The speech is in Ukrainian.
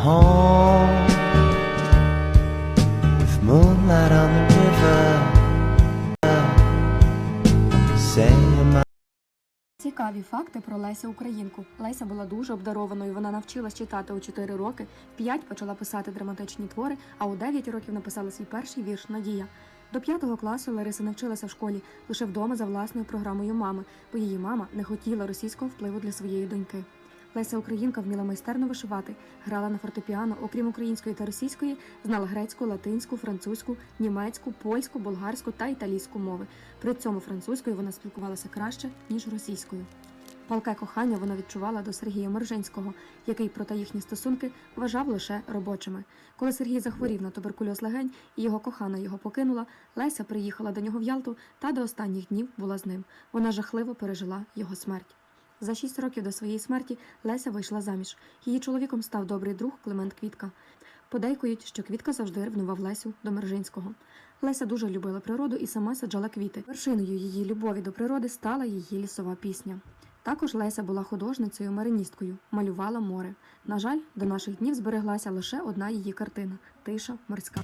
home with moonlight on the river. Цікаві факти про Лесю Українку. Леся була дуже обдарованою. Вона навчилась читати у 4 роки, в 5 почала писати драматичні твори, а у 9 років написала свій перший вірш Надія. До 5 класу Лариса навчилася в школі лише вдома за власною програмою мами, бо її мама не хотіла російського впливу для своєї доньки. Леся Українка вміла майстерно вишивати, грала на фортепіано, окрім української та російської, знала грецьку, латинську, французьку, німецьку, польську, болгарську та італійську мови. При цьому французькою вона спілкувалася краще, ніж російською. Палке кохання вона відчувала до Сергія Мержинського, який проте їхні стосунки вважав лише робочими. Коли Сергій захворів на туберкульоз легень і його кохана його покинула, Леся приїхала до нього в Ялту та до останніх днів була з ним. Вона жахливо пережила його смерть. За шість років до своєї смерті Леся вийшла заміж. Її чоловіком став добрий друг Климент Квітка. Подейкують, що Квітка завжди ревнував Лесю до Мержинського. Леся дуже любила природу і сама саджала квіти. Вершиною її любові до природи стала її лісова пісня. Також Леся була художницею мариністкою, малювала море. На жаль, до наших днів збереглася лише одна її картина тиша морська.